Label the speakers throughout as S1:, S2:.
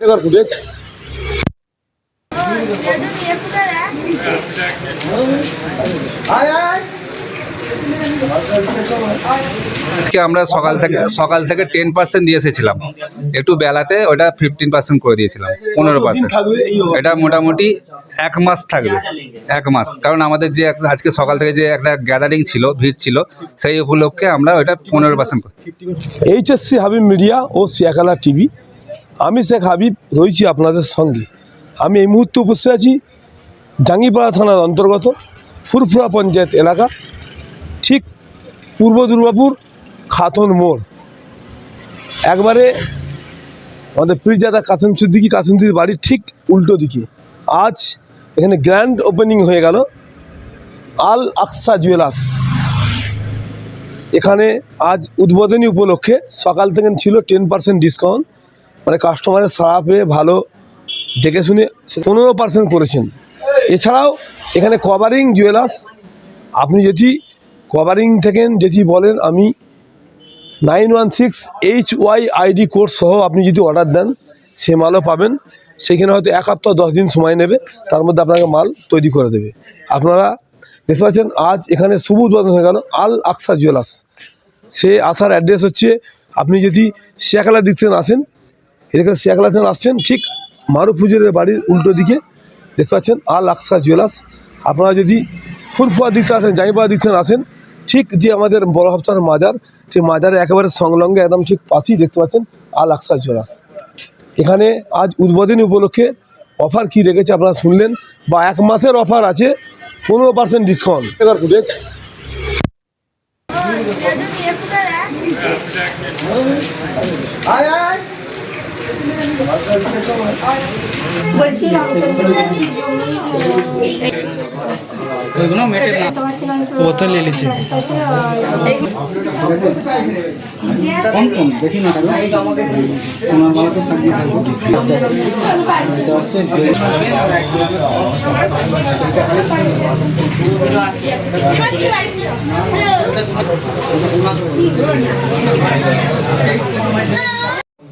S1: এবার ফুটেজ
S2: আজকে আমরা সকাল থেকে সকাল থেকে টেন পার্সেন্ট দিয়ে এসেছিলাম। একটু বেলাতে ওটা ফিফটিন পার্সেন্ট করে দিয়েছিলাম পনেরো পার্সেন্ট
S1: থাকবে
S2: এটা মোটামুটি এক মাস থাকবে এক মাস। কারণ আমাদের যে আজকে সকাল থেকে যে একটা গ্যাদারিং ছিল ভিড় ছিল সেই উপলক্ষে আমরা ওটা পনেরো পার্সেন্ট
S1: এইচএসসি হাবিব মিডিয়া ও সিয়াখালা টিভি। আমি শেখ হাবিব রয়েছি আপনাদের সঙ্গে। আমি এই মুহূর্তে উপস্থিত আছি জাঙ্গিপাড়া থানার অন্তর্গত ফুরফুরা পঞ্চায়েত এলাকা, ঠিক পূর্ব দুর্গাপুর খাতন মোড়। একবারে আমাদের পীরজাদা কাসেম সিদ্দিকি, কাসেম সিদ্দিকির বাড়ির ঠিক উল্টো দিকে। আজ এখানে গ্র্যান্ড ওপেনিং হয়ে গেল, আল আকসা জুয়েলার্স। এখানে আজ উদ্বোধনী উপলক্ষে সকাল থেকে ছিল টেন পার্সেন্ট ডিসকাউন্ট। মানে কাস্টমারের সাড়া পেয়ে ভালো দেখে শুনে পনেরো পার্সেন্ট করেছেন। এছাড়াও এখানে কভারিং জুয়েলার্স আপনি যদি কভারিং থেকে যদি বলেন আমি nine one six H Y ID code সহ আপনি যদি অর্ডার দেন, সে মালও পাবেন। সেখানে হয়তো এক সপ্তাহ, দশ দিন সময় নেবে, তার মধ্যে আপনাকে মাল তৈরি করে দেবে। আপনারা দেখতে পাচ্ছেন, আজ এখানে শুভ উদ্বোধন হয়ে গেল, আল আকসা জুয়েলার্স সে আসার অ্যাড্রেস হচ্ছে, আপনি যদি শিয়াখালা দিক থেকে আসেন এদিকে শিয়াখালা থেকে আসছেন ঠিক মারু পুজোরের বাড়ির উল্টো দিকে। দেখতে পাচ্ছেন আল আকসা জুয়েলার্স আপনারা যদি ফুলফুয়া দিক থেকে আসেন জাইপাড়া দিক থেকে আসেন, ঠিক যে আমাদের বড় হপ্তার মাজার, সেই মাজারে একেবারে সংলগ্নে একদম ঠিক পাশেই দেখতে পাচ্ছেন আল আকসা জুয়েলার্স এখানে আজ উদ্বোধনী উপলক্ষে অফার কি রেখেছে আপনারা শুনলেন বা এক মাসের অফার আছে, পনেরো পার্সেন্ট ডিসকাউন্ট ফুটেজ
S3: বলছি
S4: বোতল
S5: লিলিছি কম কম বেশি
S4: না তোমার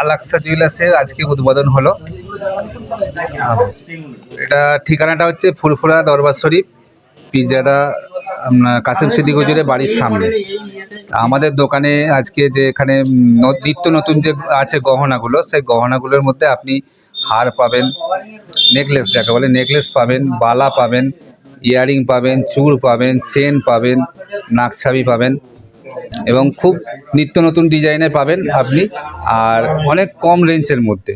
S2: আলাক্সা জুয়েলার্সের আজকে উদ্বোধন হলো। এটা ঠিকানাটা হচ্ছে ফুরফুরা দরবার শরীফ আপনার কাসিম সিদ্দিক হুজুরের বাড়ির সামনে। আমাদের দোকানে আজকে যে এখানে নিত্য নতুন যে আছে গহনাগুলো, সেই গহনাগুলোর মধ্যে আপনি হার পাবেন, নেকলেস যাকে বলে, নেকলেস পাবেন, বালা পাবেন, ইয়ারিং পাবেন চূড় পাবেন, চেন পাবেন, নাকছাবি পাবেন এবং খুব নিত্য নতুন ডিজাইনের পাবেন আপনি, আর অনেক কম রেঞ্জের মধ্যে।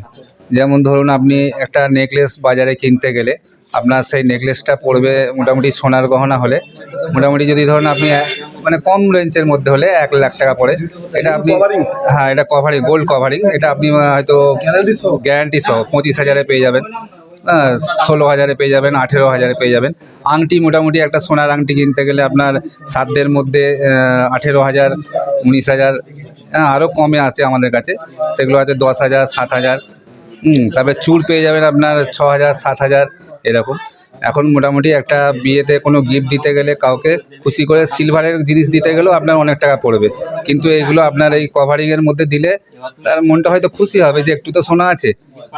S2: যেমন ধরুন আপনি একটা নেকলেস বাজারে কিনতে গেলে আপনার সেই নেকলেসটা পড়বে মোটামুটি সোনার গহনা হলে। মোটামুটি যদি ধরুন আপনি মানে কম রেঞ্জের মধ্যে হলে এক লাখ টাকা পড়ে। এটা আপনি হ্যাঁ এটা কভারিং গোল্ড কভারিং এটা আপনি হয়তো
S1: গ্যারান্টি সহ?
S2: পঁচিশ হাজারে পেয়ে যাবেন। হ্যাঁ, ষোলো হাজারে পেয়ে যাবেন আঠেরো হাজারে পেয়ে যাবেন। আংটি মোটামুটি একটা সোনার আংটি কিনতে গেলে আপনার সাধ্যের মধ্যে আঠেরো হাজার উনিশ হাজার হ্যাঁ আরও কমে আছে আমাদের কাছে। সেগুলো আছে দশ হাজার সাত হাজার। তারপরে চুড় পেয়ে যাবেন আপনার ছ হাজার সাত হাজার এরকম। এখন মোটামুটি একটা বিয়েতে কোনো গিফট দিতে গেলে কাউকে খুশি করে সিলভারের জিনিস দিতে গেলেও আপনার অনেক টাকা পড়বে। কিন্তু এইগুলো আপনার এই কভারিংয়ের মধ্যে দিলে তার মনটা হয়তো খুশি হবে যে একটু তো সোনা আছে।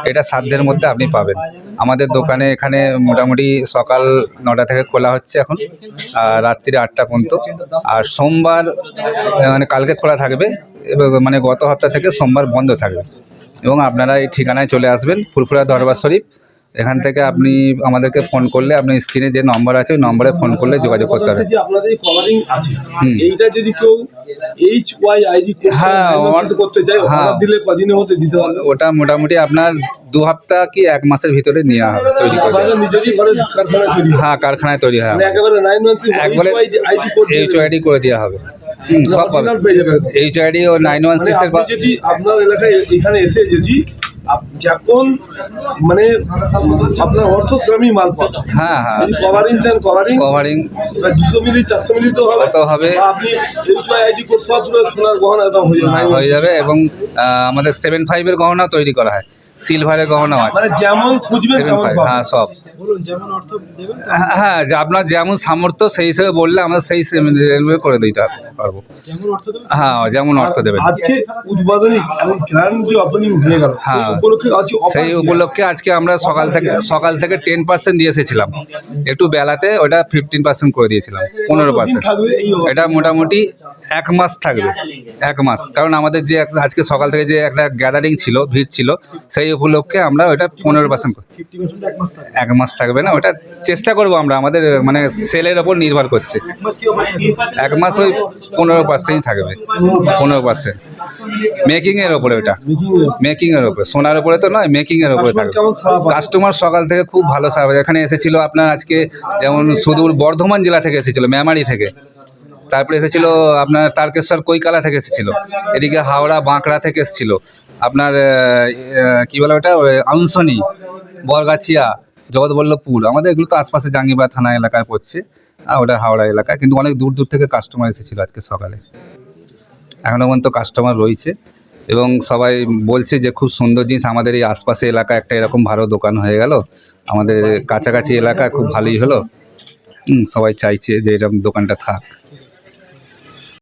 S2: এটা সাধ্যের মধ্যে আপনি পাবেন। আমাদের দোকানে এখানে মোটামুটি সকাল নটা থেকে খোলা হচ্ছে এখন, আর রাত্রি আটটা পর্যন্ত। আর সোমবার মানে কালকে খোলা থাকবে মানে গত সপ্তাহ থেকে সোমবার বন্ধ থাকবে। এবং আপনারা এই ঠিকানায় চলে আসবেন ফুরফুরা দরবার শরীফ। এখান থেকে আপনি আমাদেরকে ফোন করলে আপনি স্ক্রিনে যে নম্বর আছে ওই নম্বরে ফোন করলে যোগাযোগ করতে
S1: আপনাদের আছে এইটা যদি কেউ এইচ ওয়াই আইডি
S2: হ্যাঁ,
S1: করতে
S2: হ্যাঁ।
S1: দিলে দিতে পারবে?
S2: ওটা মোটামুটি আপনার দু সপ্তাহ কি এক মাসের ভিতরে নেওয়া হবে তৈরি করে।
S1: হয়।
S2: কারখানায় তৈরি হয়।
S1: মানে একেবারে
S2: এইচ আইডি করে দেওয়া হবে। সব পাবে।
S1: পেয়ে যাবে। একদম।
S2: এইচ আইডি ও নাইন ওয়ান সিক্সের
S1: আপনি যদি আপনার এলাকায় এখানে এসে যদি যখন মানে আপনার অর্থ শ্রমী মাল
S2: হ্যাঁ হ্যাঁ।
S1: কভারিং চান কভারিং
S2: কভারিং
S1: দুশো মিলি চারশো মিলি তো হবে।
S2: তো হবে।
S1: আপনি এইচ ওয়াই আইডি সব সোনার গহনা একদম হয়ে যাবে।
S2: হয়ে যাবে এবং আমাদের সেভেন ফাইভের গহনা তৈরি করা হয়। সিলভারের গহনাও আছে।
S1: মানে যেমন খুঁজবেন
S2: সেভেন ফাইভ হ্যাঁ সব। হ্যাঁ, হ্যাঁ যে আপনার যেমন সামর্থ্য সেই হিসেবে বললে আমরা সেই রেলওয়ে করে দিতে পারব। হ্যাঁ যেমন অর্থ দেবেন।
S1: আজকে উদ্বোধনী হয়ে গেল সেই
S2: হ্যাঁ।
S1: উপলক্ষে আজকে
S2: সেই উপলক্ষে আজকে আমরা সকাল থেকে সকাল থেকে টেন পার্সেন্ট দিয়ে এসেছিলাম। একটু বেলাতে ওটা ফিফটিন পার্সেন্ট করে দিয়েছিলাম পনেরো পার্সেন্ট? এটা মোটামুটি এক মাস থাকবে এক মাস। কারণ আমাদের যে আজকে সকাল থেকে যে একটা গ্যাদারিং ছিল ভিড় ছিল সেই উপলক্ষে আমরা ওটা পনেরো পার্সেন্ট এক মাস থাকবে না ওটা চেষ্টা করব আমরা, আমাদের মানে সেলের ওপর নির্ভর করছে। এক মাস ওই পনেরো পার্সেন্টই থাকবে, পনেরো পার্সেন্ট মেকিংয়ের ওপরে ওটা মেকিংয়ের ওপরে, সোনার ওপরে তো নয় মেকিংয়ের ওপরে থাকবে? কাস্টমার সকাল থেকে খুব ভালো সার্ভিস এখানে এসেছিল আপনার আজকে যেমন সুদূর বর্ধমান জেলা থেকে এসেছিল মেমারি থেকে। তারপরে এসেছিল আপনার তারকেশ্বর কৈকালা থেকে এসেছিল। এদিকে হাওড়া বাঁকড়া থেকে এসেছিল। আপনার কি বলে ওটা? আউনসনি, বরগাছিয়া, জগৎবল্লভপুর। আমাদের এগুলো তো আশপাশে জাঙ্গিবা থানা এলাকায় পড়ছে। আর ওটা হাওড়া এলাকা কিন্তু অনেক দূর দূর থেকে কাস্টমার এসেছিল আজকে সকালে। এখনও পর্যন্ত কাস্টমার রয়েছে। এবং সবাই বলছে যে খুব সুন্দর জিনিস। আমাদের এই আশপাশে এলাকা একটা এরকম ভালো দোকান হয়ে গেল। আমাদের কাছাকাছি এলাকা খুব ভালোই হলো। সবাই চাইছে যে এরকম দোকানটা থাক।